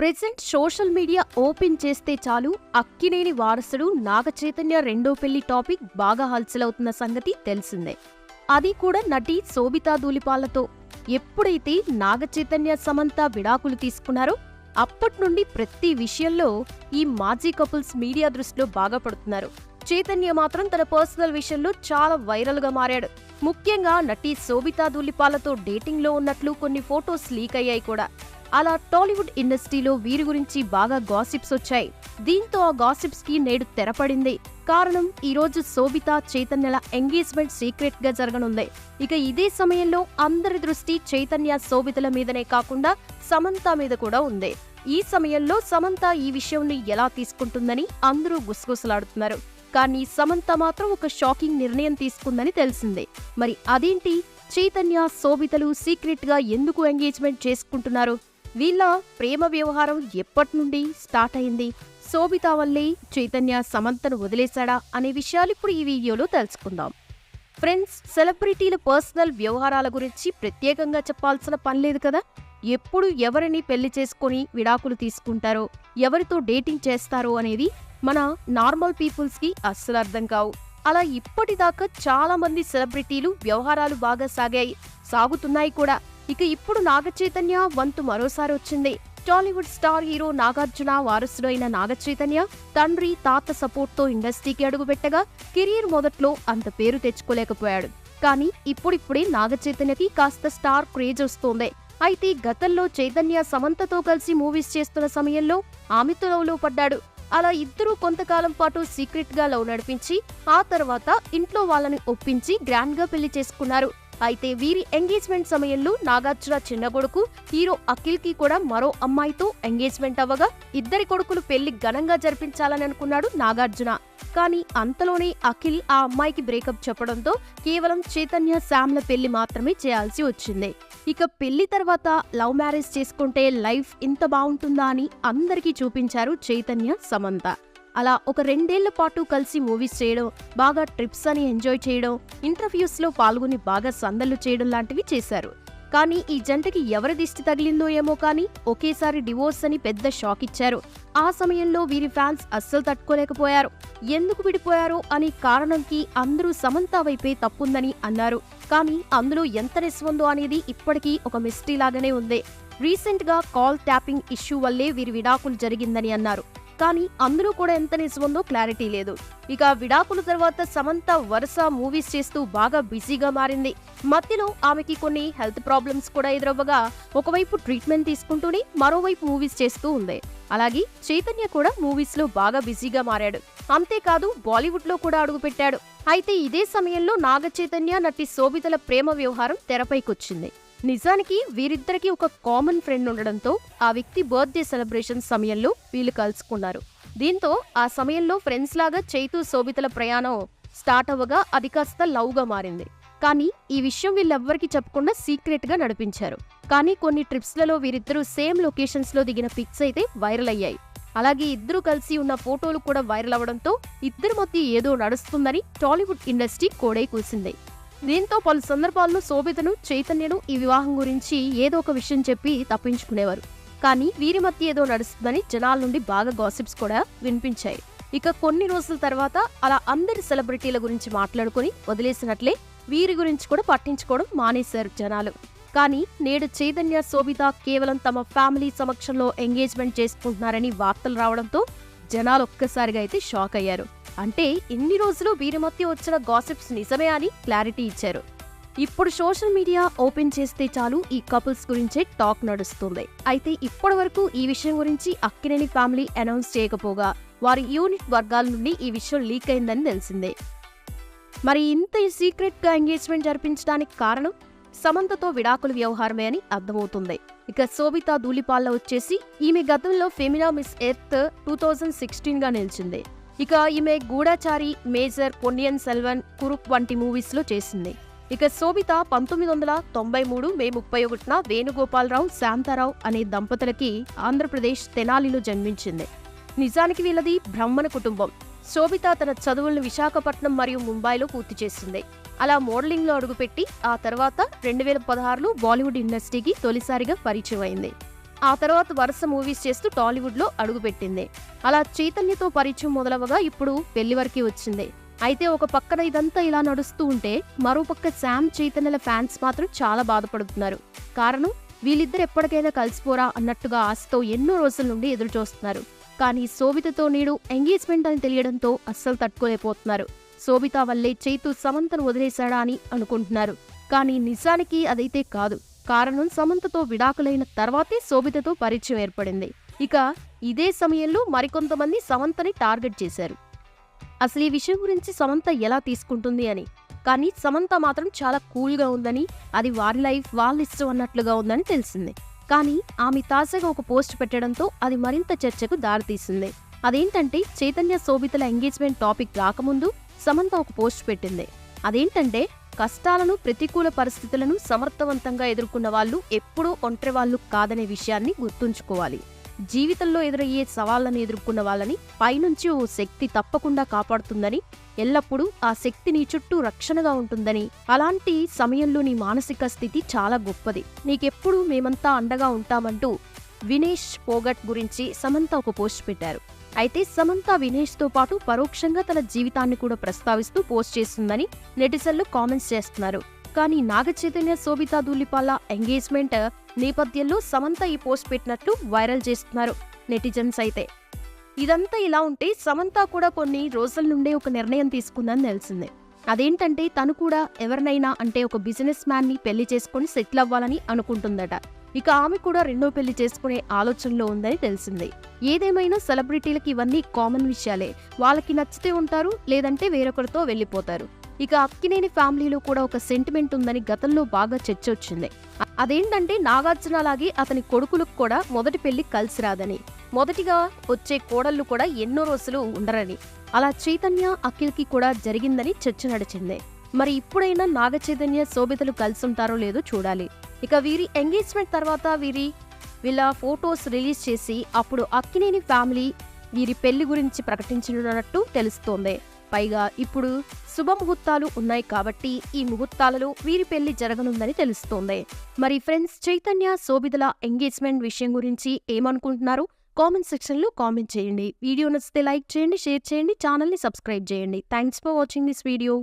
Present social media open చేస్తే చాలు అక్కినేని వారసుడు నాగచైతన్య రెండో పెళ్ళి టాపిక్ బాగా హల్చలవుతున్న సంగతి తెలిసిందే. అది కూడా నటి శోభితా దూలిపాలతో ఎప్పుడైతే నాగచైతన్య సమంత విడాకులు తీసుకున్నారో అప్పటి నుండి ప్రతి విషయంలో ఈ మాజీ కపుల్స్ మీడియా దృష్టిలో బాగా పడుతున్నారు. చైతన్య మాత్రం తన పర్సనల్ విషయంలో చాలా వైరల్గా మారాడు. ముఖ్యంగా నటి శోభితా దూలిపాలతో డేటింగ్లో ఉన్నట్లు కొన్ని ఫోటోస్ లీక్ అయ్యాయి కూడా. అలా టాలీవుడ్ ఇండస్ట్రీలో వీరి గురించి బాగా గాసిప్స్ వచ్చాయి. దీంతో ఆ గాసిప్స్కి నేడు తెరపడింది. కారణం ఈ రోజు శోభిత చైతన్యల ఎంగేజ్మెంట్ సీక్రెట్గా జరగనుంది. ఇక ఇదే సమయంలో అందరి దృష్టి చైతన్య శోభితల మీదనే కాకుండా సమంత మీద కూడా ఉంది. ఈ సమయంలో సమంత ఈ విషయంని ఎలా తీసుకుంటుందని అందరూ గుసగుసలాడుతున్నారు. కానీ సమంత మాత్రం ఒక షాకింగ్ నిర్ణయం తీసుకుందని తెలిసిందే. మరి అదేంటి? చైతన్య శోభితలు సీక్రెట్గా ఎందుకు ఎంగేజ్మెంట్ చేసుకుంటున్నారు? వీళ్ళ ప్రేమ వ్యవహారం ఎప్పటి నుండి స్టార్ట్ అయింది? శోభిత వల్లే చైతన్య సమంతను వదిలేశాడా అనే విషయాలు ఇప్పుడు ఈ వీడియోలో తెలుసుకుందాం. ఫ్రెండ్స్ సెలబ్రిటీల పర్సనల్ వ్యవహారాల గురించి ప్రత్యేకంగా చెప్పాల్సిన పని లేదు కదా? ఎప్పుడు ఎవరిని పెళ్ళి చేసుకొని విడాకులు తీసుకుంటారో ఎవరితో డేటింగ్ చేస్తారో అనేది మన నార్మల్ పీపుల్స్కి అస్సలు అర్థం కావు. అలా ఇప్పటిదాకా చాలా మంది సెలబ్రిటీలు వ్యవహారాలు బాగా సాగాయి సాగుతున్నాయి కూడా. ఇక ఇప్పుడు నాగ చైతన్య వంతు మరోసారి వచ్చింది. టాలీవుడ్ స్టార్ హీరో నాగార్జున వారసుడైన నాగ చైతన్య తండ్రి తాత సపోర్ట్తో ఇండస్ట్రీకి అడుగుపెట్టగా కెరీర్ మొదట్లో అంత పేరు తెచ్చుకోలేకపోయాడు. కానీ ఇప్పుడిప్పుడే నాగ చైతన్యకి కాస్త స్టార్ క్రేజ్ వస్తోంది. అయితే గతంలో చైతన్య సమంతతో కలిసి మూవీస్ చేస్తున్న సమయంలో ఆమెతో లవ్లో పడ్డాడు. అలా ఇద్దరూ కొంతకాలం పాటు సీక్రెట్గా లవ్ నడిపించి ఆ తర్వాత ఇంట్లో వాళ్ళని ఒప్పించి గ్రాండ్గా పెళ్ళి చేసుకున్నారు. అయితే వీరి ఎంగేజ్మెంట్ సమయంలో నాగార్జున చిన్న కొడుకు హీరో అఖిల్కి కూడా మరో అమ్మాయితో ఎంగేజ్మెంట్ అవ్వగా ఇద్దరి కొడుకులు పెళ్ళి ఘనంగా జరిపించాలని అనుకున్నాడు నాగార్జున. కానీ అంతలోనే అఖిల్ ఆ అమ్మాయికి బ్రేకప్ చెప్పడంతో కేవలం చైతన్య శామ్ల పెళ్ళి మాత్రమే చేయాల్సి వచ్చింది. ఇక పెళ్ళి తర్వాత లవ్ మ్యారేజ్ చేసుకుంటే లైఫ్ ఇంత బాగుంటుందా అని అందరికీ చూపించారు చైతన్య సమంత. అలా ఒక రెండేళ్ళ పాటు కలిసి మూవీస్ చేయడం బాగా ట్రిప్స్ అని ఎంజాయ్ చేయడం ఇంటర్వ్యూస్లో పాల్గొని బాగా సందళ్ళు చేయడం లాంటివి చేశారు. కానీ ఈ జంటకి ఎవరి దిష్టి తగిలిందో ఏమో కానీ ఒకేసారి డివోర్స్ అని పెద్ద షాక్ ఇచ్చారు. ఆ సమయంలో వీరి ఫ్యాన్స్ అస్సలు తట్టుకోలేకపోయారు. ఎందుకు విడిపోయారో అనే కారణంకి అందరూ సమంత వైపే తప్పుందని అన్నారు. కానీ అందులో ఎంత నిస్వందో అనేది ఇప్పటికీ ఒక మిస్టరీ లాగానే ఉంది. రీసెంట్గా కాల్ ట్యాపింగ్ ఇష్యూ వల్లే వీరి విడాకులు జరిగిందని అన్నారు. కానీ అందులో కూడా ఎంత నిజముందో క్లారిటీ లేదు. ఇక విడాకుల తర్వాత సమంత వరుస మూవీస్ చేస్తూ బాగా బిజీగా మారింది. మధ్యలో ఆమెకి కొన్ని హెల్త్ ప్రాబ్లమ్స్ కూడా ఎదురవ్వగా ఒకవైపు ట్రీట్మెంట్ తీసుకుంటూనే మరోవైపు మూవీస్ చేస్తూ ఉంది. అలాగే చైతన్య కూడా మూవీస్లో బాగా బిజీగా మారాడు. అంతేకాదు బాలీవుడ్లో కూడా అడుగుపెట్టాడు. అయితే ఇదే సమయంలో నాగ చైతన్య నటి శోభితల ప్రేమ వ్యవహారం తెరపైకొచ్చింది. నిజానికి వీరిద్దరికి ఒక కామన్ ఫ్రెండ్ ఉండడంతో ఆ వ్యక్తి బర్త్డే సెలబ్రేషన్ సమయంలో వీళ్ళు కలుసుకున్నారు. దీంతో ఆ సమయంలో ఫ్రెండ్స్ లాగా చైతు శోభితల ప్రయాణం స్టార్ట్ అవ్వగా అది కాస్త లవ్గా మారింది. కానీ ఈ విషయం వీళ్ళెవ్వరికి చెప్పకుండా సీక్రెట్గా నడిపించారు. కానీ కొన్ని ట్రిప్స్లలో వీరిద్దరూ సేమ్ లొకేషన్స్లో దిగిన పిక్స్ అయితే వైరల్ అయ్యాయి. అలాగే ఇద్దరు కలిసి ఉన్న ఫోటోలు కూడా వైరల్ అవడంతో ఇద్దరి మధ్య ఏదో నడుస్తుందని టాలీవుడ్ ఇండస్ట్రీ కోడై కూసింది. దీంతో పలు సందర్భాల్లో శోభితను చైతన్యను ఈ వివాహం గురించి ఏదో ఒక విషయం చెప్పి తప్పించుకునేవారు. కానీ వీరి మధ్య ఏదో నడుస్తుందని జనాల నుండి బాగా గాసిప్స్ కూడా వినిపించాయి. ఇక కొన్ని రోజుల తర్వాత అలా అందరి సెలబ్రిటీల గురించి మాట్లాడుకుని వదిలేసినట్లే వీరి గురించి కూడా పట్టించుకోవడం మానేశారు జనాలు. కానీ నేడు చైతన్య శోభిత కేవలం తమ ఫ్యామిలీ సమక్షంలో ఎంగేజ్మెంట్ చేసుకుంటున్నారని వార్తలు రావడంతో జనాలు ఒక్కసారిగా అయితే షాక్ అయ్యారు. అంటే ఇన్ని రోజులు వీరి వచ్చిన గాసిప్స్ నిజమే అని క్లారిటీ ఇచ్చారు. ఇప్పుడు సోషల్ మీడియా ఓపెన్ చేస్తే చాలు ఈ కపుల్స్ గురించే టాక్ నడుస్తుంది. అయితే ఇప్పటి వరకు ఈ విషయం గురించి అక్కినేని ఫ్యామిలీ అనౌన్స్ చేయకపోగా వారి యూనిట్ వర్గాల నుండి ఈ విషయం లీక్ అయిందని తెలిసిందే. మరి ఇంత సీక్రెట్గా ఎంగేజ్మెంట్ జరిపించడానికి కారణం సమంతతో విడాకుల వ్యవహారమే అని అర్థమవుతుంది. ఇక శోభిత ధూళిపాల్లో వచ్చేసి ఈమె గతంలో Femina miss earth two thousand సిక్స్టీన్గా నిలిచింది. ఇక ఈమె గూఢాచారి మేజర్ పొన్నియన్ సెల్వన్ కురుప్ వంటి మూవీస్లో చేసింది. ఇక శోభిత పంతొమ్మిది వందల తొంభై మూడు మే ముప్పై ఒకటిన వేణుగోపాలరావు శాంతారావు అనే దంపతులకి ఆంధ్రప్రదేశ్ తెనాలిలో జన్మించింది. నిజానికి వీళ్ళది బ్రాహ్మణ కుటుంబం. శోభిత తన చదువులను విశాఖపట్నం మరియు ముంబైలో పూర్తి చేసింది. అలా మోడలింగ్లో అడుగుపెట్టి ఆ తర్వాత రెండు వేల పదహారులో బాలీవుడ్ ఇండస్ట్రీకి తొలిసారిగా పరిచయం అయింది. ఆ తర్వాత వరుస మూవీస్ చేస్తూ టాలీవుడ్లో అడుగుపెట్టింది. అలా చైతన్యతో పరిచయం మొదలవగా ఇప్పుడు పెళ్ళి వరకు వచ్చింది. అయితే ఒక పక్కన ఇదంతా ఇలా నడుస్తూ ఉంటే మరోపక్క శామ్ చైతన్యల ఫ్యాన్స్ మాత్రం చాలా బాధపడుతున్నారు. కారణం వీళ్ళిద్దరు ఎప్పటికైనా కలిసిపోరా అన్నట్టుగా ఆశతో ఎన్నో రోజుల నుండి ఎదురు చూస్తున్నారు కానీ శోభితతో నేడు ఎంగేజ్మెంట్ అని తెలియడంతో అస్సలు తట్టుకోలేకపోతున్నారు. శోభిత వల్లే చైతు సమంతను వదిలేశాడా అని అనుకుంటున్నారు. కానీ నిజానికి అదైతే కాదు. కారణం సమంతతో విడాకులైన తర్వాతే శోభితతో పరిచయం ఏర్పడింది. ఇక ఇదే సమయంలో మరికొంతమంది సమంతని టార్గెట్ చేశారు. అసలు ఈ విషయం గురించి సమంత ఎలా తీసుకుంటుంది అని. కానీ సమంత మాత్రం చాలా కూల్గా ఉందని అది వారి లైఫ్ వాళ్ళ ఇష్టం అన్నట్లుగా ఉందని తెలిసింది. కానీ ఆమె తాజాగా ఒక పోస్ట్ పెట్టడంతో అది మరింత చర్చకు దారితీసింది. అదేంటంటే చైతన్య శోభితల ఎంగేజ్మెంట్ టాపిక్ రాకముందు సమంత ఒక పోస్ట్ పెట్టింది. అదేంటంటే కష్టాలను ప్రతికూల పరిస్థితులను సమర్థవంతంగా ఎదుర్కొన్న వాళ్ళు ఎప్పుడూ ఒంటరి వాళ్ళు కాదనే విషయాన్ని గుర్తుంచుకోవాలి. జీవితంలో ఎదురయ్యే సవాళ్ళను ఎదుర్కొన్న వాళ్ళని పైనుంచి ఓ శక్తి తప్పకుండా కాపాడుతుందని ఎల్లప్పుడూ ఆ శక్తి నీ చుట్టూ రక్షణగా ఉంటుందని. అలాంటి సమయంలో నీ మానసిక స్థితి చాలా గొప్పది. నీకెప్పుడు మేమంతా అండగా ఉంటామంటూ వినేష్ పోగట్ గురించి సమంత ఒక పోస్ట్ పెట్టారు. అయితే సమంత వినేష్తో పాటు పరోక్షంగా తన జీవితాన్ని కూడా ప్రస్తావిస్తూ పోస్ట్ చేస్తుందని నెటిజన్లు కామెంట్స్ చేస్తున్నారు. కానీ నాగ చైతన్య శోభితా దూలిపాల ఎంగేజ్మెంట్ నేపథ్యంలో సమంత ఈ పోస్ట్ పెట్టినట్లు వైరల్ చేస్తున్నారు నెటిజన్స్ అయితే. ఇదంతా ఇలా ఉంటే సమంత కూడా కొన్ని రోజుల నుండే ఒక నిర్ణయం తీసుకుందని తెలిసిందే. అదేంటంటే తను కూడా ఎవరినైనా అంటే ఒక బిజినెస్ మ్యాన్ని పెళ్ళి చేసుకొని సెటిల్ అవ్వాలని అనుకుంటుందట. ఇక ఆమె కూడా రెండో పెళ్ళి చేసుకునే ఆలోచనలో ఉందని తెలిసింది. ఏదేమైనా సెలబ్రిటీలకి ఇవన్నీ కామన్ విషయాలే. వాళ్ళకి నచ్చితే ఉంటారు లేదంటే వేరొకరితో వెళ్ళిపోతారు. ఇక అక్కినేని ఫ్యామిలీలో కూడా ఒక సెంటిమెంట్ ఉందని గతంలో బాగా చర్చ వచ్చింది. అదేంటంటే నాగార్జున లాగే అతని కొడుకులకు కూడా మొదటి పెళ్ళి కలిసి రాదని. మొదటిగా వచ్చే కోడళ్ళు కూడా ఎన్నో రోజులు ఉండరని. అలా చైతన్య అఖిల్కి కూడా జరిగిందని చర్చ నడిచింది. మరి ఇప్పుడైనా నాగ చైతన్య శోభితలు కలిసి ఉంటారో లేదో చూడాలి. ఇక వీరి ఎంగేజ్మెంట్ తర్వాత వీరి వీళ్ళ ఫొటోస్ రిలీజ్ చేసి అప్పుడు అక్కినేని ఫ్యామిలీ వీరి పెళ్ళి గురించి ప్రకటించనున్నట్టు తెలుస్తోంది. పైగా ఇప్పుడు శుభముహూర్తాలు ఉన్నాయి కాబట్టి ఈ ముహూర్తాలలో వీరి పెళ్ళి జరగనుందని తెలుస్తోంది. మరి ఫ్రెండ్స్ చైతన్య శోభిదల ఎంగేజ్మెంట్ విషయం గురించి ఏమనుకుంటున్నారు కామెంట్ సెక్షన్లో కామెంట్ చేయండి. వీడియో నచ్చితే లైక్ చేయండి షేర్ చేయండి ఛానల్ని సబ్స్క్రైబ్ చేయండి. Thanks for watching this video.